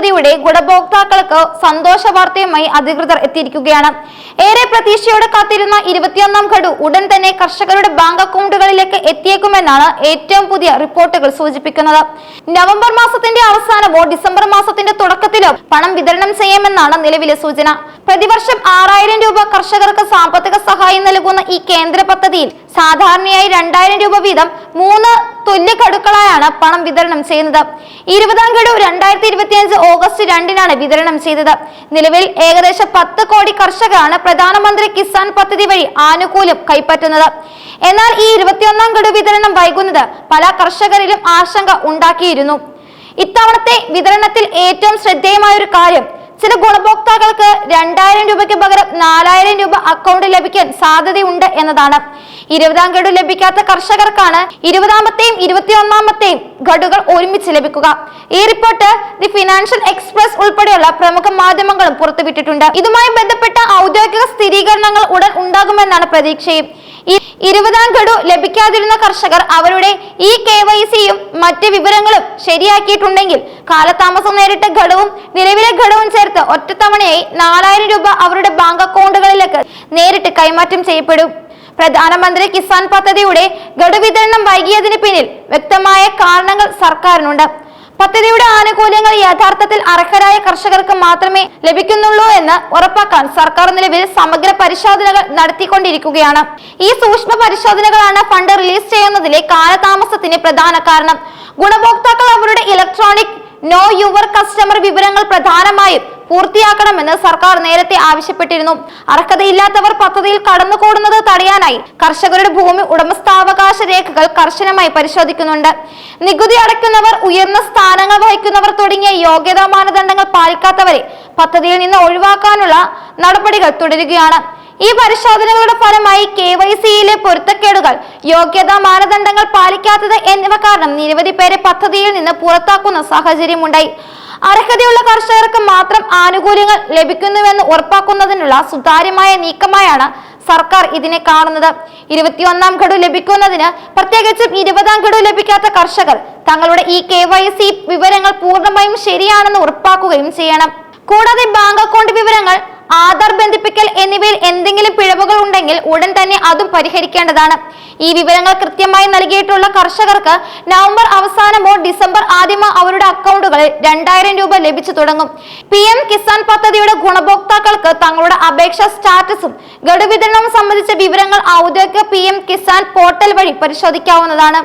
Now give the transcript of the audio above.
പദ്ധതിയുടെ ഗുണഭോക്താക്കൾക്ക് സന്തോഷ വാർത്തയുമായി അധികൃതർ എത്തിയിരിക്കുകയാണ്. ഏറെ പ്രതീക്ഷയോടെ കാത്തിരുന്ന ഇരുപത്തിയൊന്നാം ഘടു ഉടൻ തന്നെ കർഷകരുടെ ബാങ്ക് അക്കൗണ്ടുകളിലേക്ക് എത്തിയേക്കുമെന്നാണ് ഏറ്റവും പുതിയ റിപ്പോർട്ടുകൾ സൂചിപ്പിക്കുന്നത്. നവംബർ മാസത്തിന്റെ അവസാനമോ ഡിസംബർ മാസത്തിന്റെ തുടക്കത്തിലോ പണം വിതരണം ചെയ്യാമെന്നാണ് നിലവിലെ സൂചന. പ്രതിവർഷം ആറായിരം രൂപ കർഷകർക്ക് സാമ്പത്തിക സഹായം നൽകുന്ന ഈ കേന്ദ്ര പദ്ധതിയിൽ സാധാരണയായി രണ്ടായിരം രൂപ വീതം മൂന്ന് തുല്യ ഗഡുക്കളായാണ് പണം വിതരണം ചെയ്യുന്നത്? ഇരുപതാം ഗഡു രണ്ടായിരത്തി ഇരുപത്തിയഞ്ച് ഓഗസ്റ്റ് രണ്ടിനാണ് വിതരണം ചെയ്തത്. നിലവിൽ ഏകദേശം പത്ത് കോടി കർഷകരാണ് പ്രധാനമന്ത്രി കിസാൻ പദ്ധതി വഴി ആനുകൂല്യം കൈപ്പറ്റുന്നത്. എന്നാൽ ഈ ഇരുപത്തിയൊന്നാം ഗഡു വിതരണം വൈകുന്നത് പല കർഷകരിലും ആശങ്ക ഉണ്ടാക്കിയിരുന്നു. ഇത്തവണത്തെ വിതരണത്തിൽ ഏറ്റവും ശ്രദ്ധേയമായ ഒരു കാര്യം ചില ഗുണഭോക്താക്കൾക്ക് രണ്ടായിരം രൂപയ്ക്ക് പകരം നാലായിരം രൂപ അക്കൗണ്ട് ലഭിക്കാൻ സാധ്യതയുണ്ട് എന്നതാണ്. ഇരുപതാം ഗഡു ലഭിക്കാത്ത കർഷകർക്കാണ് ഇരുപതാമത്തെയും ഇരുപത്തിയൊന്നാമത്തെയും ഗഡുകൾ ഒരുമിച്ച് ലഭിക്കുക. ഈ റിപ്പോർട്ട് ദി ഫിനാൻഷ്യൽ എക്സ്പ്രസ് ഉൾപ്പെടെയുള്ള പ്രമുഖ മാധ്യമങ്ങളും പുറത്തുവിട്ടിട്ടുണ്ട്. ഇതുമായി ബന്ധപ്പെട്ട ഔദ്യോഗിക സ്ഥിരീകരണങ്ങൾ ഉടൻ ഉണ്ടാകുമെന്നാണ് പ്രതീക്ഷയും. ഇരുപതാം ഗഡു ലഭിക്കാതിരുന്ന കർഷകർ അവരുടെ ഈ കെ വൈ സിയും മറ്റ് വിവരങ്ങളും ശരിയാക്കിയിട്ടുണ്ടെങ്കിൽ കാലതാമസം നേരിട്ട ഘടവും നിലവിലെ ഘടവും ചേർത്ത് ഒറ്റത്തവണയായി നാലായിരം രൂപ അവരുടെ ബാങ്ക് അക്കൗണ്ടുകളിലേക്ക് നേരിട്ട് കൈമാറ്റം ചെയ്യപ്പെടും. പ്രധാനമന്ത്രി കിസാൻ പദ്ധതിയുടെ ഗഡു വിതരണം വൈകിയതിന് പിന്നിൽ വ്യക്തമായ കാരണങ്ങൾ സർക്കാരിനുണ്ട്. പദ്ധതിയുടെ ആനുകൂല്യങ്ങൾ യഥാർത്ഥത്തിൽ അർഹരായ കർഷകർക്ക് മാത്രമേ ലഭിക്കുന്നുള്ളൂ എന്ന് ഉറപ്പാക്കാൻ സർക്കാർ നിലവിൽ സമഗ്ര പരിശോധനകൾ നടത്തിക്കൊണ്ടിരിക്കുകയാണ്. ഈ സൂക്ഷ്മ പരിശോധനകളാണ് ഫണ്ട് റിലീസ് ചെയ്യുന്നതിലെ കാലതാമസത്തിന് പ്രധാന കാരണം. ഗുണഭോക്താക്കൾ അവരുടെ ഇലക്ട്രോണിക് നോ യുവർ കസ്റ്റമർ വിവരങ്ങൾ പ്രധാനമായും പൂർത്തിയാക്കണമെന്ന് സർക്കാർ നേരത്തെ ആവശ്യപ്പെട്ടിരുന്നു. അർഹതയില്ലാത്തവർ പദ്ധതിയിൽ കടന്നുകൂടുന്നത് തടയാനായി കർഷകരുടെ ഭൂമി ഉടമസ്ഥാവകാശ രേഖകൾ കർശനമായി പരിശോധിക്കുന്നുണ്ട്. നികുതി അടയ്ക്കുന്നവർ ഉയർന്ന സ്ഥാനങ്ങൾ വഹിക്കുന്നവർ തുടങ്ങിയ യോഗ്യതാ മാനദണ്ഡങ്ങൾ പാലിക്കാത്തവരെ പദ്ധതിയിൽ നിന്ന് ഒഴിവാക്കാനുള്ള നടപടികൾ തുടരുകയാണ്. ഈ പരിശോധനകളുടെ ഫലമായി കെ വൈ സിയിലെ പൊരുത്തക്കേടുകൾ യോഗ്യതാ മാനദണ്ഡങ്ങൾ പാലിക്കാത്തത് എന്നിവ കാരണം നിരവധി പേരെ പദ്ധതിയിൽ നിന്ന് പുറത്താക്കുന്ന സാഹചര്യമുണ്ടായി. അർഹതയുള്ള കർഷകർക്ക് മാത്രം ആനുകൂല്യങ്ങൾ ലഭിക്കുന്നുവെന്ന് ഉറപ്പാക്കുന്നതിനുള്ള സുതാര്യമായ നീക്കമായാണ് സർക്കാർ ഇതിനെ കാണുന്നത്. ഇരുപത്തിയൊന്നാം ഗഡു ലഭിക്കുന്നതിന് പ്രത്യേകിച്ചും ഇരുപതാം ഗഡു ലഭിക്കാത്ത കർഷകർ തങ്ങളുടെ ഈ കെ വിവരങ്ങൾ പൂർണമായും ശരിയാണെന്ന് ഉറപ്പാക്കുകയും ചെയ്യണം. കൂടാതെ ബാങ്ക് അക്കൗണ്ട് വിവരങ്ങൾ ആധാർ ബന്ധിപ്പിക്കൽ എന്നിവയിൽ എന്തെങ്കിലും പിഴവുകൾ ഉണ്ടെങ്കിൽ ഉടൻ തന്നെ അതും പരിഹരിക്കേണ്ടതാണ്. ഈ വിവരങ്ങൾ കൃത്യമായി നൽകിയിട്ടുള്ള കർഷകർക്ക് നവംബർ അവസാനമോ ഡിസംബർ ആദ്യമോ അവരുടെ അക്കൗണ്ടുകളിൽ രണ്ടായിരം രൂപ ലഭിച്ചു തുടങ്ങും. പി എം കിസാൻ പദ്ധതിയുടെ ഗുണഭോക്താക്കൾക്ക് തങ്ങളുടെ അപേക്ഷ സ്റ്റാറ്റസും ഗഡു വിതരണവും സംബന്ധിച്ച വിവരങ്ങൾ ഔദ്യോഗിക പി എം കിസാൻ പോർട്ടൽ വഴി പരിശോധിക്കാവുന്നതാണ്.